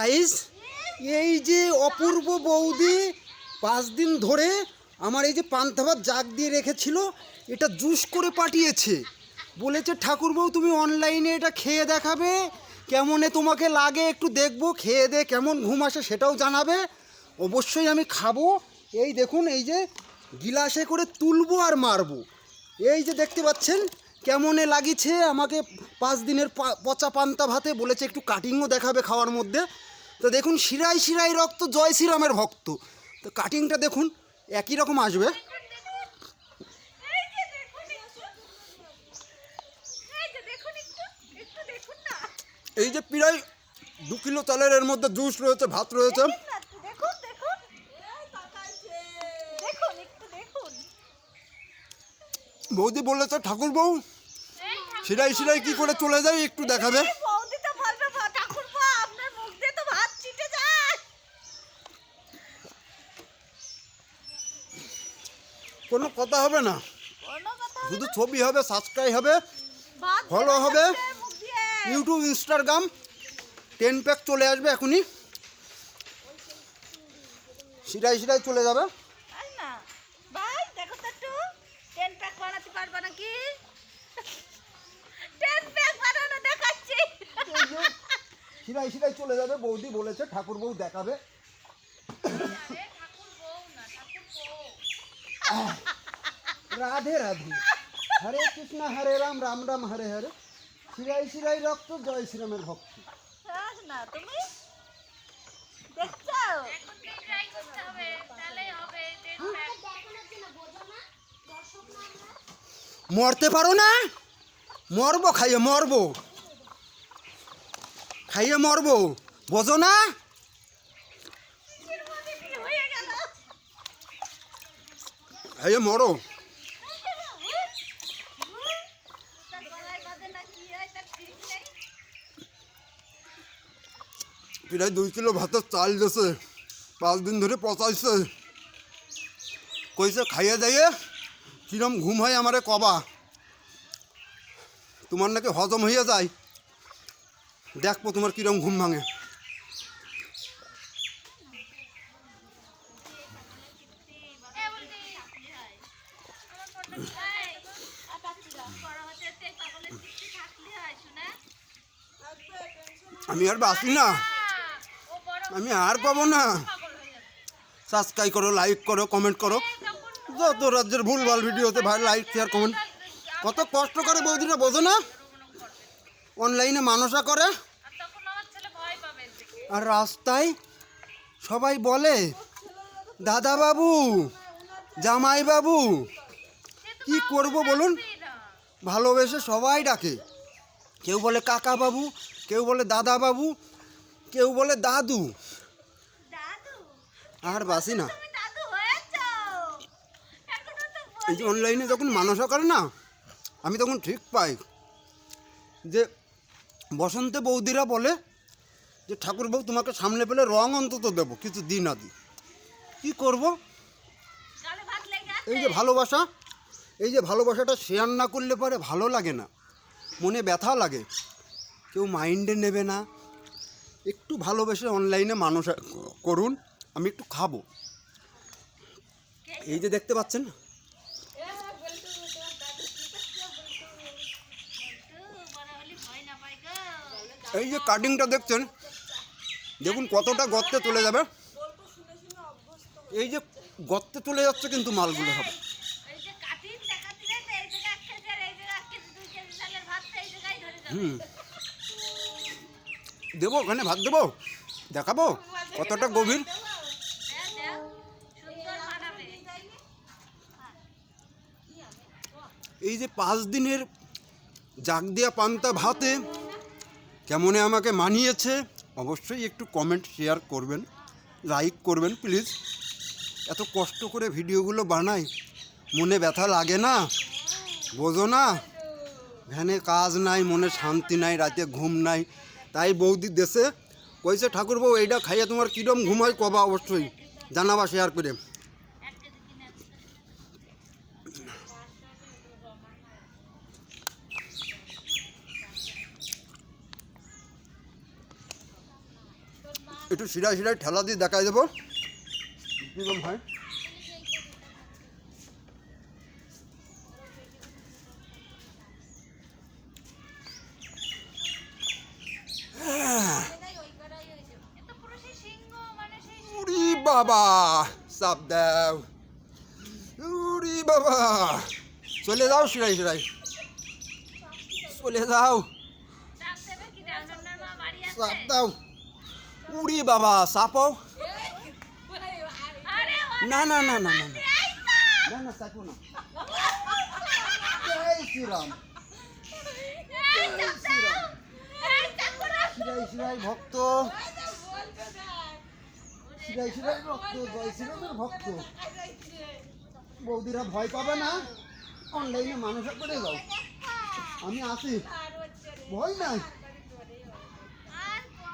Guys এই যে অপূর্ব বৌদি পাঁচ দিন ধরে আমার এই যে ভাত জাগ দিয়ে রেখেছিল, এটা জুস করে পাঠিয়েছে। বলেছে ঠাকুর বউ তুমি অনলাইনে এটা খেয়ে দেখাবে, কেমনে তোমাকে লাগে একটু দেখব, খেয়ে দে, কেমন ঘুম আসে সেটাও জানাবে। অবশ্যই আমি খাব। এই দেখুন, এই যে গিলাসে করে তুলবো আর মারবো। এই যে দেখতে পাচ্ছেন, কেমনে লাগিছে আমাকে পাঁচ দিনের পচা পান্তা ভাতে বলেছে, একটু কাটিংও দেখাবে খাওয়ার মধ্যে। তো দেখুন শিরাই শিরাই রক্ত, জয় শ্রীরামের ভক্ত। তো কাটিংটা দেখুন, একই রকম আসবে। এই যে প্রায় দু কিলো চালের এর মধ্যে জুস রয়েছে, ভাত রয়েছে। বৌদি বলেছে ঠাকুর বউ শিরাই শিরাই কি করে চলে যায় একটু দেখাবে এই বৌদি তো বলবে, "ভা- ঠাকুরপো, আপনার মুখ দিয়ে তো ভাত ছিটে যায়।" কোনো কথা হবে না। শুধু ছবি হবে সাবস্ক্রাইব হবে ছেড়ে হবে। ইউটিউব ইনস্টাগ্রাম টেন প্যাক চলে আসবে এখনই। শিরাই শিরাই চলে যাবে। সিরাই শিরাই চলে যাবে বৌদি বলেছে ঠাকুর বউ দেখাবে। রাধে রাধে। হরে কৃষ্ণ হরে রাম রাম রাম হরে হরে। শিরাই শিরাই রক্ত জয় শ্রীরামের ভক্তি। খাস না তুমি? দেখছ? মরতে পারো না? মরবো খাইয়ে মরবো। খাইয়ে মরবো। বোঝো না? হয়ে খাইয়ে মরো তার গলায় বাঁধে না কি হয় তার ঠিক নেই প্রায় দুই কিলো ভাতের চাল দিয়েছে পাঁচ দিন ধরে পচাইছে। কইছে, খাইয়ে যাইয়ে কিরম ঘুম হয় আমারে কবা। তোমার নাকি হজম হইয়া যায়। দেখব তোমার কিরম ঘুম ভাঙে। আমি আর বাঁচি না। আমি আর পাবো না। সাবস্ক্রাইব করো লাইক করো কমেন্ট করো। যত রাজ্যের ভুলভাল ভিডিওতে ভাই লাইক শেয়ার কমেন্ট কত কষ্ট করে বৌদিরা বোঝো না? অনলাইনে মানুষা করে। আর রাস্তায় সবাই বলে দাদা বাবু জামাই বাবু কি করব বলুন? ভালোবেসে সবাই ডাকে। কেউ বলে কাকা বাবু কেউ বলে দাদা বাবু কেউ বলে দাদু। আর বাসি না। এই যে অনলাইনে যখন মানুষও করে না আমি তখন ঠিক পাই। যে বসন্তে বৌদিরা বলে যে ঠাকুর বউ তোমাকে সামনে পেলে রং অন্তত দেবো কিছু দিন আদি কী করব? এই যে ভালোবাসা এই যে ভালোবাসাটা শেয়ার না করলে পরে ভালো লাগে না। মনে ব্যথা লাগে। কেউ মাইন্ডে নেবে না। একটু ভালোবেসে অনলাইনে মানুষ করুন, আমি একটু খাব। এই যে দেখতে পাচ্ছেন? এই যে কাটিংটা দেখছেন? দেখুন কতটা গর্তে চলে যাবে। এই যে গর্তে চলে যাচ্ছে কিন্তু মালগুলো হবে হুম। দেবো? ওখানে ভাত দেবো? দেখাবো? কতটা গভীর? এই যে পাঁচ দিনের জাগ দিয়া পান্তা ভাতে কেমনে আমাকে মানিয়েছে, অবশ্যই একটু কমেন্ট শেয়ার করবেন লাইক করবেন প্লিজ এত কষ্ট করে ভিডিওগুলো বানাই, মনে ব্যথা লাগে না? বোঝো না? ভ্যানে কাজ নাই, মনে শান্তি নাই, রাতে ঘুম নাই। তাই বৌদি দেশে কইছে ঠাকুর বউ এইটা খাইয়ে তোমার কীরম ঘুম হয়? কবা অবশ্যই। জানাবা শেয়ার করে। একটু সিরাই সিরাই ঠেলা দিয়ে দেখাই দেবো। কীরকম হয় এ তো পুরো সেই সিংহ মানে সেই উরি বাবা চাপ দাও। উরি বাবা। চলে যাও সিরাই সিরাই। চলে যাও। চাপ চাপ দাও। উরি বাবা আরে না না না না না না। না চাপো না। জয় শ্রীরাম। চাপ চাপ করো সিরাই সিরাই ভক্ত। ভক্ত ভক্ত। বৌদিরা ভয় পাবে না? অনলাইনে মানুষের করে যাও। আমি আসি। ভয় নাই।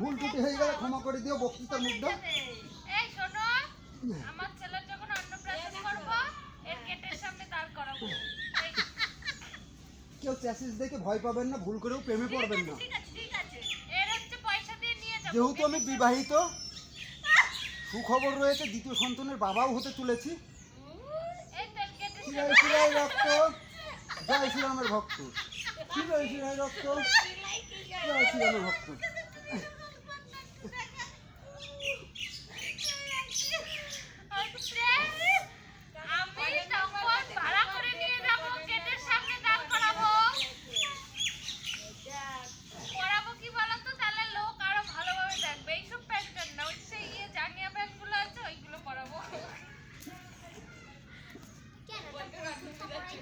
ভুল টুটি হয়ে গেলে ক্ষমা করে দিও বক্তৃতার মুখটা। আমার ছেলের যখন অন্নপ্রাশন করব এর গেটের সামনে দাঁড় করাবো। কেউ চ্যাসিস দেখে ভয় পাবেন না ভুল করেও প্রেমে পড়বেন না। যেহেতু আমি বিবাহিত সুখবর রয়েছে দ্বিতীয় সন্তানের বাবাও হতে চলেছি। রক্ত। জয় শ্রীরামের ভক্ত। শিরাই শিরাই রক্ত। জয় শ্রীরামের ভক্ত আমি তখন ভাড়া করে নিয়ে যাব গেটের সামনে দাঁড় করাবো করাবো কি বলতো তাহলে লোক আরও ভালোভাবে দেখবে এইসব প্যান্টার না ওই সেই ইয়ে জাঙ্গিয়া প্যান্টগুলো আছে ওইগুলো করাবো হ্যাঁ ওইটাই করাবো হতাশ করে উঠতেছে দেখেছিস বান্ডালে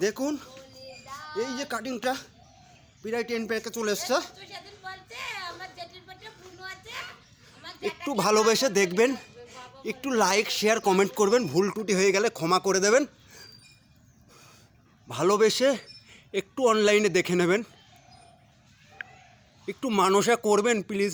দেখুন, এই যে কাটিংটা প্রায় টেন প্যাকে চলে এসছে। একটু ভালোবেসে দেখবেন, একটু লাইক শেয়ার কমেন্ট করবেন, ভুল টুটি হয়ে গেলে ক্ষমা করে দেবেন। ভালোবেসে একটু অনলাইনে দেখে নেবেন। একটু মানুষে করবেন প্লিজ